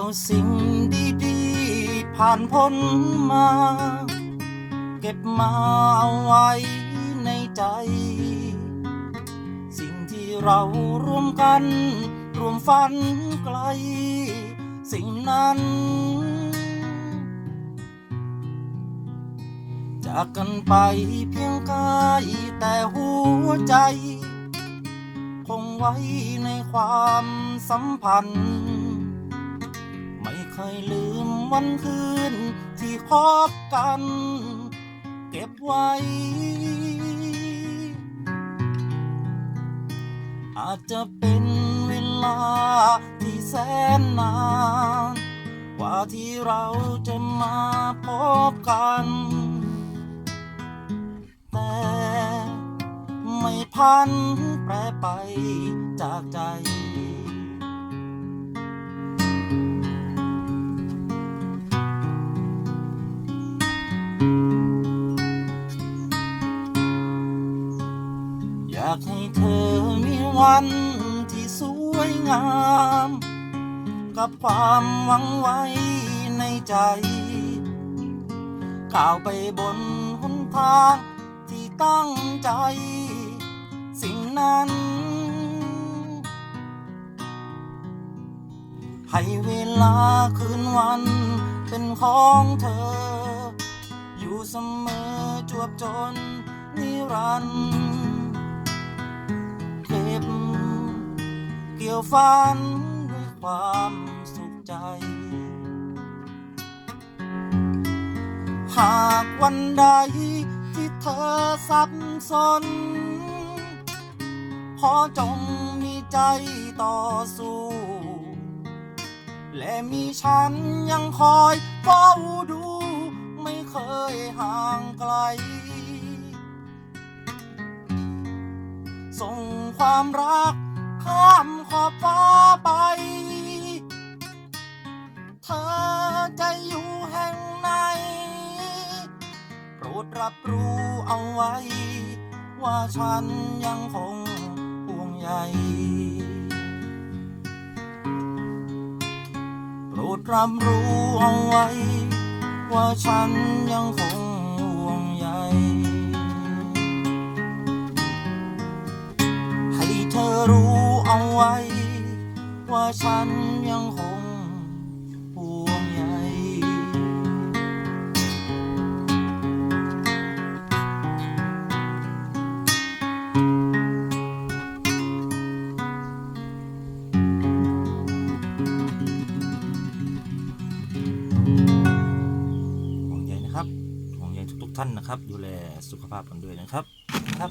เอาสิ่งดีๆ ผ่านพ้นมา เก็บมาเอาไว้ในใจ สิ่งที่เราร่วมกันร่วมฝันไกล สิ่งนั้น จากกันไปเพียงกายแต่หัวใจ คงไว้ในความสัมพันธ์ เคยลืมวันคืนที่พบกัน เก็บไว้ อาจจะเป็นเวลาที่แสนนาน กว่าที่เราจะมาพบกัน แต่ไม่พันแปรไปจากใจ มีวันที่สวยงาม กับความหวังไว้ในใจ ก้าวไปบนหนทางที่ตั้งใจ สิ่งนั้น ให้เวลาคืนวันเป็นของเธอ อยู่เสมอจวบจนนิรันดร์ เกี่ยวฝันด้วยความสุขใจ หากวันใดที่เธอสับสน ขอจงมีใจต่อสู้ และมีฉันยังคอยเฝ้าดู ไม่เคยห่างไกล ส่งความรัก ข้ามขอบฟ้าไป เธอจะอยู่แห่งไหนโปรดรับรู้เอาไว้ ว่าฉันยังคงห่วงใยโปรดรับรู้เอาไว้ ว่าฉันยังคง ฉันยังคงห่วงใยห่วงใยนะครับ ห่วงใยทุกๆท่านนะครับ ดูแลสุขภาพกันด้วยนะครับครับ